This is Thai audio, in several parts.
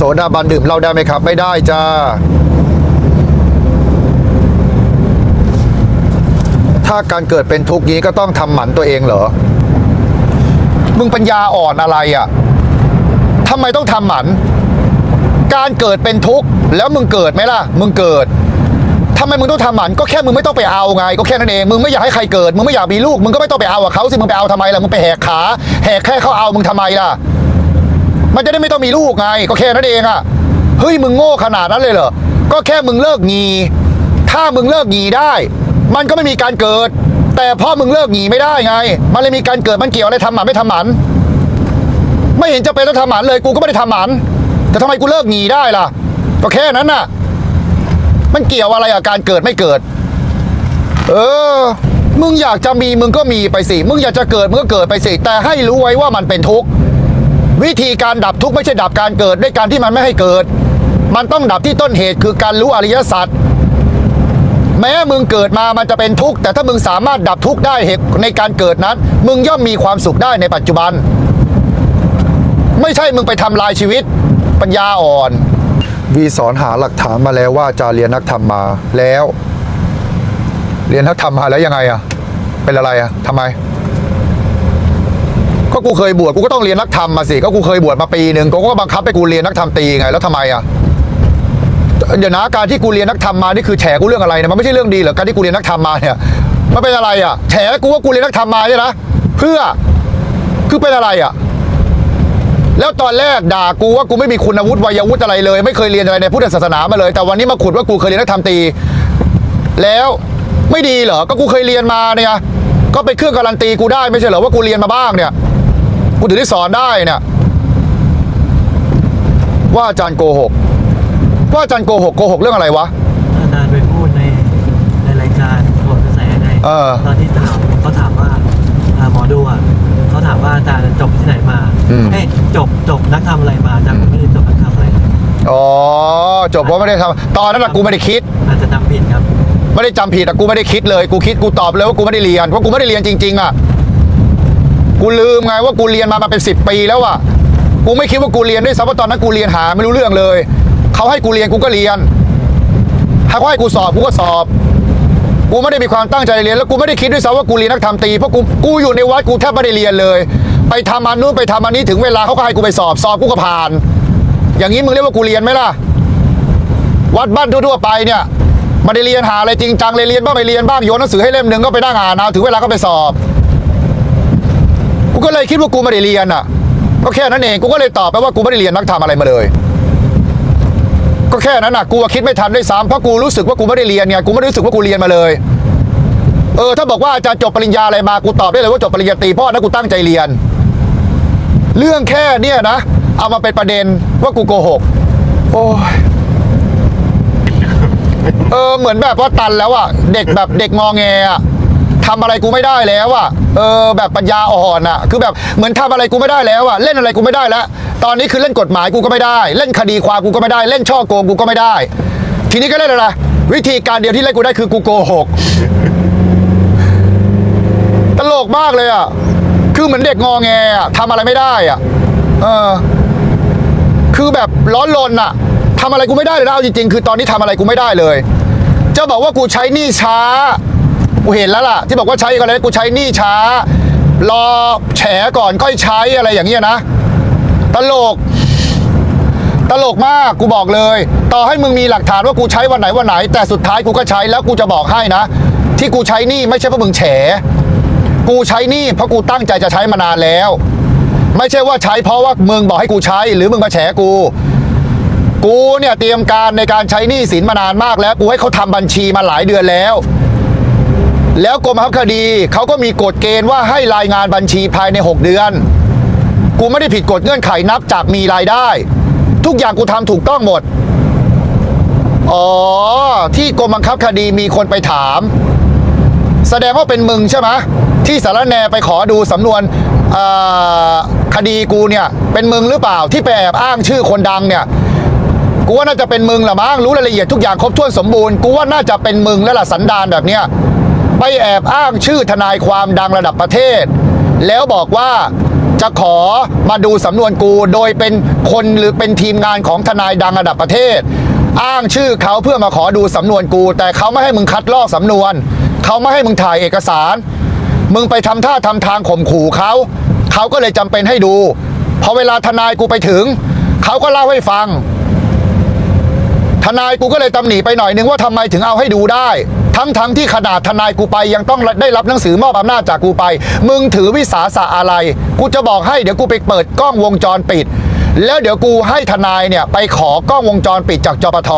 โสดาบันดื่มเหล้าได้ไหมครับ ไม่ได้จ้าถ้าการเกิดเป็นทุกข์นี้ก็ต้องทำหมันตัวเองเหรอ มึงปัญญาอ่อนอะไรอะ่ะทำไมต้องทำหมัน การเกิดเป็นทุกข์แล้วมึงเกิดไหมล่ะ มึงเกิดทำไมมึงต้องทำหมันก็แค่มึงไม่ต้องไปเอาไง ก็แค่นั้นเอง มึงไม่อยากให้ใครเกิด มึงไม่อยากมีลูก มึงก็ไม่ต้องไปเอากับเขาสิ มึงไปเอาทำไมล่ะ มึงไปแหกขา แหกแค่เขาเอา มึงทำไมล่ะ มันจะได้ไม่ต้องมีลูกไง ก็แค่นั้นเองอะเฮ้ยมึงโง่ขนาดนั้นเลยเหรอ ก็แค่มึงเลิกงี ถ้ามึงเลิกงีได้ มันก็ไม่มีการเกิด แต่พราะมึงเลิกงีไม่ได้ไง มันเลยมีการเกิดมันเกี่ยวอะไรทำหมันไม่ทำหมัน ไม่เห็นจะเป็นต้องทำหมันเลยกูก็ไม่ได้ทำหมันแต่ทำไมกูเลิกงีได้ล่ะ ก็แค่นั้นน่ะ มันเกี่ยวอะไรกับการเกิดไม่เกิด เออ มึงอยากจะมีมึงก็มีไปสิ มึงอยากจะเกิดมึงก็เกิดไปสิ แต่ให้รู้ไว้ว่ามันเป็นทุกข์ วิธีการดับทุกข์ไม่ใช่ดับการเกิดด้วยการที่มันไม่ให้เกิด มันต้องดับที่ต้นเหตุคือการรู้อริยสัจแม้มึงเกิดมามันจะเป็นทุกข์แต่ถ้ามึงสามารถดับทุกข์ได้เหตุในการเกิดนั้น มึงย่อมมีความสุขได้ในปัจจุบัน ไม่ใช่มึงไปทำลายชีวิต ปัญญาอ่อน วีสอนหาหลักฐานมาแล้วว่าจารย์เรียนนักธรรมมาแล้ว เรียนนักธรรมมาแล้วยังไงอะเป็นอะไรอะทำไม ก็กูเคยบวชกูก็ต้องเรียนนักธรรมมาสิก็กูเคยบวชมาปีหนึ่งกูก็บังคับให้กูเรียนนักธรรมตีไงแล้วทำไมอะเดี๋ยวนะการที่กูเรียนนักธรรมมานี่คือแฉกูเรื่องอะไรนี่ยมันไม่ใช่เรื่องดีเหรอการที่กูเรียนนักธรรมมาเนี่ยมันเป็นอะไรอะแฉกูว่ากูเรียนนักธรรมมาใช่ไหมเพื่อคือเป็นอะไรอะแล้วตอนแรกด่ากูว่ากูไม่มีคุณวุฒิวัยวุฒิอะไรเลย ไม่เคยเรียนอะไรในพุทธศาสนามาเลย แต่วันนี้มาขุดว่ากูเคยเรียนนักธรรมตี แล้วไม่ดีเหรอก็กูเคยเรียนมาเนี่ยก็เป็นเครื่องการันตีกูได้ไม่ใช่เหรอว่ากูเรียนมาบ้างเนี่ย กูถึงได้สอนได้เนี่ยว่าอาจารย์โกหก ว่าอาจารย์โกหกโกหกเรื่องอะไรวะ อาจารย์ไปพูดในในรายการโหนกระแสไงเออ ตอนที่ถามเขาถามว่าอ่าหมอดูอะเขาถามว่าอาจารย์จบที่ไหนมาอืม เอ้ยจบจบนักทำอะไรมาอาจารย์ผมไม่ได้จบนักทำอะไรเลยอ๋อจบว่าไม่ได้ทำตอนนั้นแหละกูไม่ได้คิด อาจจะจำผิดครับ ไม่ได้จำผิดอะกูไม่ได้คิดเลย กูคิดกูตอบเลยว่ากูไม่ได้เรียนเพราะกูไม่ได้เรียนจริงๆอะ กูลืมไงว่ากูเรียนมามาเป็นสิบปีแล้วอะกูไม่คิดว่ากูเรียนด้วยซ้ำว่าตอนนั้นกูเรียนหาไม่รู้เรื่องเลย เขาให้กูเรียนกูก็เรียน ถ้าเขาให้กูสอบกูก็สอบ กูไม่ได้มีความตั้งใจเรียน แล้วกูไม่ได้คิดด้วยซ้ำว่ากูเรียนนักธรรมตีเพราะกูกูอยู่ในวัดกูแทบไม่ได้เรียนเลย ไปทำอันนู้นไปทำอันนี้ถึงเวลาเขาก็ให้กูไปสอบสอบกูก็ผ่าน อย่างนี้มึงเรียกว่ากูเรียนไหมล่ะ วัดบ้านทั่วๆไปเนี่ยไม่ได้เรียนหาอะไรจริงจังเลยเรียนบ้างไม่เรียนบ้างโยนหนังสือให้เล่มหนึ่งก็ไปนั่งอ่านเอาถึงเวลาก็ไปสอบ กูก็เลยคิดว่ากูไม่ได้เรียนอะก็แค่นั้นเองกูก็เลยตอบไปว่ากูไม่ได้เรียนนักธรรมอะไรมาเลย ก็แค่นั้นน่ะกูว่าคิดไม่ทันด้วยซ้ำเพราะกูรู้สึกว่ากูไม่ได้เรียนไงกูไม่รู้สึกว่ากูเรียนมาเลยเออถ้าบอกว่าอาจารย์จบปริญญาอะไรมากูตอบได้เลยว่าจบปริญญาตรีเพราะอันนั้นกูตั้งใจเรียน เรื่องแค่เนี่ยนะ เอามาเป็นประเด็นว่ากูโกหกโอ้ยเออเหมือนแบบว่าตันแล้วอะเด็กแบบเด็กงอแงอะ ทำอะไรกูไม่ได้แล้วอะเออแบบปัญญาอ่อนอะคือแบบเหมือนทำอะไรกูไม่ได้แล้วอะเล่นอะไรกูไม่ได้แล้วตอนนี้คือเล่นกฎหมายกูก็ไม่ได้ เล่นคดีความกูก็ไม่ได้ เล่นช่อโกงกูก็ไม่ได้ ทีนี้ก็เล่นอะไรวิธีการเดียวที่เล่นกูได้คือกูโกหกตลกมากเลยอะคือเหมือนเด็กงอแงอะทำอะไรไม่ได้อะเออคือแบบร้อนรนอะทำอะไรกูไม่ได้เลยนะเอาจริงๆ คือตอนนี้ทำอะไรกูไม่ได้เลย จะบอกว่ากูใช้หนี้ช้า กูเห็นแล้วล่ะ ที่บอกว่าใช้กันเลยกูใช้หนี้ช้า รอแฉก่อนค่อยใช้อะไรอย่างเงี้ยนะ ตลก ตลกมากกูบอกเลย ต่อให้มึงมีหลักฐานว่ากูใช้วันไหนวันไหน แต่สุดท้ายกูก็ใช้แล้วกูจะบอกให้นะ ที่กูใช้หนี้ไม่ใช่เพราะมึงแฉ กูใช้หนี้เพราะกูตั้งใจจะใช้มานานแล้ว ไม่ใช่ว่าใช้เพราะว่ามึงบอกให้กูใช้ หรือมึงมาแฉกูกูเนี่ยเตรียมการในการใช้หนี้สินมานานมากแล้ว กูให้เขาทำบัญชีมาหลายเดือนแล้ว แล้วกรมบังคับคดีเขาก็มีกฎเกณฑ์ว่าให้รายงานบัญชีภายใน 6 เดือน กูไม่ได้ผิดกฎเงื่อนไขนับจากมีรายได้ ทุกอย่างกูทำถูกต้องหมด อ๋อ ที่กรมบังคับคดีมีคนไปถาม แสดงว่าเป็นมึงใช่ไหมที่สารแนไปขอดูสำนวนคดีกูเนี่ย เป็นมึงหรือเปล่าที่ไปแอบอ้างชื่อคนดังเนี่ยกูว่าน่าจะเป็นมึงละมั้งรู้รายละเอียดทุกอย่างครบถ้วนสมบูรณ์กูว่าน่าจะเป็นมึงแล้วล่ะสันดานแบบเนี้ย ไปแอบอ้างชื่อทนายความดังระดับประเทศ แล้วบอกว่าจะขอมาดูสำนวนกูโดยเป็นคนหรือเป็นทีมงานของทนายดังระดับประเทศ อ้างชื่อเขาเพื่อมาขอดูสำนวนกู แต่เขาไม่ให้มึงคัดลอกสำนวน เขาไม่ให้มึงถ่ายเอกสาร มึงไปทำท่าทำทางข่มขู่เขาเขาก็เลยจำเป็นให้ดูพอเวลาทนายกูไปถึง เขาก็เล่าให้ฟัง ทนายกูก็เลยตำหนิไปหน่อยนึงว่าทำไมถึงเอาให้ดูได้ ทั้งทั้งที่ขนาดทนายกูไปยังต้องได้รับหนังสือมอบอำนาจจากกูไป มึงถือวิสาสะอะไร กูจะบอกให้เดี๋ยวกูไปเปิดกล้องวงจรปิด แล้วเดี๋ยวกูให้ทนายเนี่ยไปขอกล้องวงจรปิดจากจปท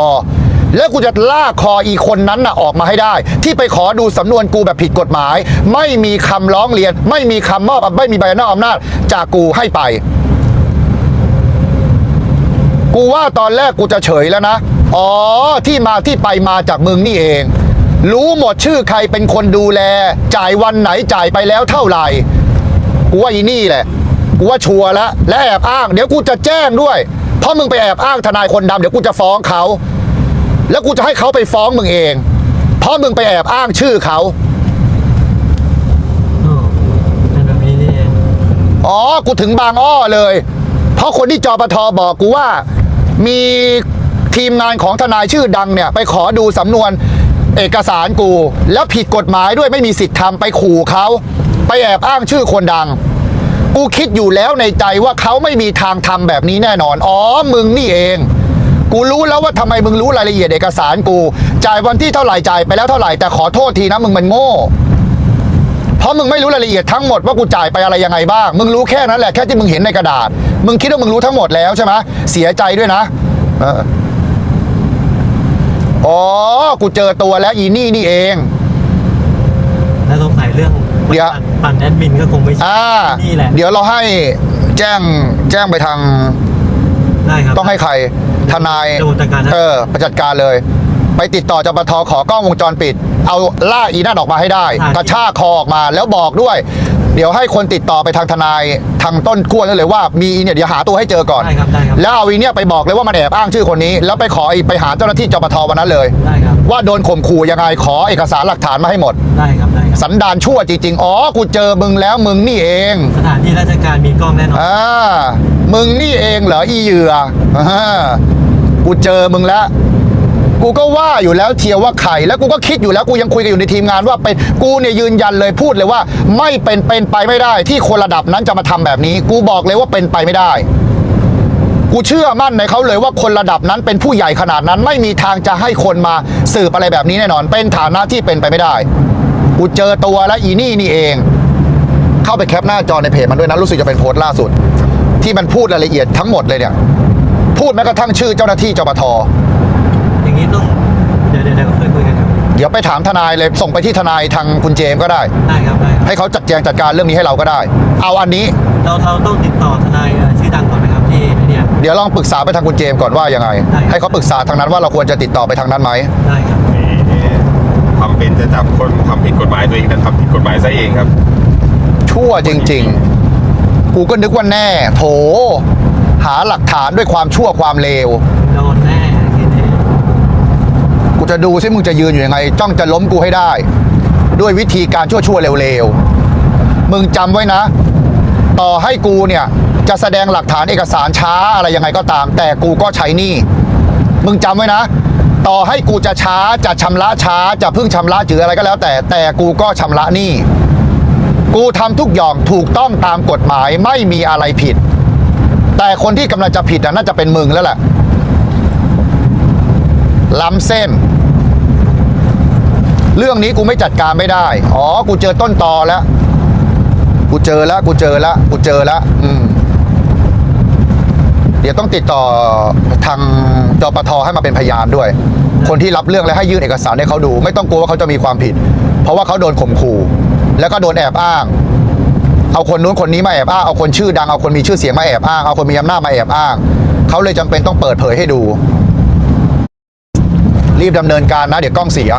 แล้วกูจะลากคออีคนนั้นน่ะออกมาให้ได้ ที่ไปขอดูสำนวนกูแบบผิดกฎหมาย ไม่มีคำร้องเรียน ไม่มีคำมอบไม่มีใบอนุญาตอำนาจจากกูให้ไป กูว่าตอนแรกกูจะเฉยแล้วนะ อ๋อที่มาที่ไปมาจากมึงนี่เอง รู้หมดชื่อใครเป็นคนดูแล จ่ายวันไหนจ่ายไปแล้วเท่าไหร่กูว่าอีนี่แหละกูว่าชัวร์แล้วและแอบอ้าง เดี๋ยวกูจะแจ้งด้วย เพราะมึงไปแอบอ้างทนายคนดำเดี๋ยวกูจะฟ้องเขา แล้วกูจะให้เขาไปฟ้องมึงเอง เพราะมึงไปแอบอ้างชื่อเขาอ๋อเป็นแบบนี้นี่เองอ๋อ กูถึงบางอ้อเลย เพราะคนที่จปทบอกกูว่า มีทีมงานของทนายชื่อดังเนี่ย ไปขอดูสำนวน เอกสารกู แล้วผิดกฎหมายด้วยไม่มีสิทธิ์ทำไปขู่เขาไปแอบอ้างชื่อคนดัง กูคิดอยู่แล้วในใจว่าเขาไม่มีทางทำแบบนี้แน่นอน อ๋อ มึงนี่เอง กูรู้แล้วว่าทำไมมึงรู้รายละเอียดเอกสารกู จ่ายวันที่เท่าไหร่จ่ายไปแล้วเท่าไหร่แต่ขอโทษทีนะมึงมันโง่ เพราะมึงไม่รู้รายละเอียดทั้งหมดว่ากูจ่ายไปอะไรยังไงบ้าง มึงรู้แค่นั้นแหละแค่ที่มึงเห็นในกระดาษ มึงคิดว่ามึงรู้ทั้งหมดแล้วใช่ไหมเสียใจด้วยนะ เออ อ๋อ กูเจอตัวแล้วอีนี่นี่เอง แล้วสงสัยเรื่องเดี๋ยวปั่นปั่นแอดมินก็คงไม่ใช่อ่า นี่แหละเดี๋ยวเราให้แจ้งแจ้งไปทางได้ครับ ต้องให้ใครทนายเดี๋ยวผมจัดการให้ เออไปจัดการเลย ไปติดต่อจปทขอกล้องวงจรปิด เอาล่าอีนั่นออกมาให้ได้ กระชากคอออกมาแล้วบอกด้วย เดี๋ยวให้คนติดต่อไปทางทนายทางต้นขั้วนั่นเลยว่ามีอีเนี่ยเดี๋ยวหาตัวให้เจอก่อน ได้ครับได้ครับ แล้วเอาอีเนี่ยไปบอกเลยว่ามันแอบอ้างชื่อคนนี้ แล้วไปขอไอ้ไปหาเจ้าหน้าที่จปทวันนั้นเลย ได้ครับ ว่าโดนข่มขู่ยังไงขอเอกสารหลักฐานมาให้หมด ได้ครับได้ครับ สันดานชั่วจริงๆอ๋อกูเจอมึงแล้วมึงนี่เองสถานที่ราชการมีกล้องแน่นอน อ่ามึงนี่เองเหรออีเหยื่ออ่ากูเจอมึงแล้ว กูก็ว่าอยู่แล้วเทียว่าใครแล้วกูก็คิดอยู่แล้วกูยังคุยกันอยู่ในทีมงานว่าเป็นกูเนี่ยยืนยันเลยพูดเลยว่า ไม่เป็นเป็นไปไม่ได้ ที่คนระดับนั้นจะมาทำแบบนี้ กูบอกเลยว่าเป็นไปไม่ได้ กูเชื่อมั่นในเขาเลยว่าคนระดับนั้นเป็นผู้ใหญ่ขนาดนั้น ไม่มีทางจะให้คนมาสืบอะไรแบบนี้แน่นอน เป็นฐานะที่เป็นไปไม่ได้ กูเจอตัวแล้วอีนี่นี่เอง เข้าไปแคปหน้าจอในเพจมันด้วยนะรู้สึกจะเป็นโพสต์ล่าสุด ที่มันพูดรายละเอียดทั้งหมดเลยเนี่ยพูดแม้กระทั่งชื่อเจ้าหน้าที่จปท นี้ต้องเดี๋ยวเดี๋ยวเดี๋ยวคุยคุยกันครับเดี๋ยวไปถามทนายเลยส่งไปที่ทนายทางคุณเจมส์ก็ได้ ได้ครับได้ครับให้เขาจัดแจงจัดการเรื่องนี้ให้เราก็ได้ เอาอันนี้ เราเราต้องติดต่อทนายเอ่อชื่อดังก่อนนะครับที่เนี่ย เดี๋ยวลองปรึกษาไปทางคุณเจมส์ก่อนว่ายังไง ได้ครับให้เขาปรึกษาทางนั้นว่าเราควรจะติดต่อไปทางนั้นไหมได้ครับทำเป็นจะจับคนทำผิดกฎหมายตัวเองแต่ทำผิดกฎหมายซะเองครับ ชั่วจริง ๆ กูก็นึกว่าแน่ โถ หาหลักฐานด้วยความชั่วความเลวโดนแน่ทีนี้กู จะดูซิมึงจะยืนอยู่ยังไง จ้องจะล้มกูให้ได้ ด้วยวิธีการชั่วๆเร็วๆ มึงจำไว้นะ ต่อให้กูเนี่ย จะแสดงหลักฐานเอกสารช้าอะไรยังไงก็ตาม แต่กูก็ใช้นี่ มึงจำไว้นะ ต่อให้กูจะช้าจะชำระช้าจะเพิ่งชำระจืออะไรก็แล้ว แต่แต่กูก็ชำระนี้กูทำทุกอย่างถูกต้องตามกฎหมายไม่มีอะไรผิด แต่คนที่กำลังจะผิดน่ะน่าจะเป็นมึงแล้วแหละล้ำเส้น เรื่องนี้กูไม่จัดการไม่ได้ อ๋อ กูเจอต้นตอแล้ว กูเจอแล้ว กูเจอแล้ว กูเจอแล้วอืม เดี๋ยวต้องติดต่อทางจปทให้มาเป็นพยานด้วย คนที่รับเรื่องและให้ยื่นเอกสารให้เขาดู ไม่ต้องกลัวว่าเขาจะมีความผิด เพราะว่าเขาโดนข่มขู่ แล้วก็โดนแอบอ้าง เอาคนนู้นคนนี้มาแอบอ้าง เอาคนชื่อดัง เอาคนมีชื่อเสียงมาแอบอ้าง เอาคนมีอำนาจมาแอบอ้าง เขาเลยจำเป็นต้องเปิดเผยให้ดู รีบดำเนินการนะ เดี๋ยวกล้องเสีย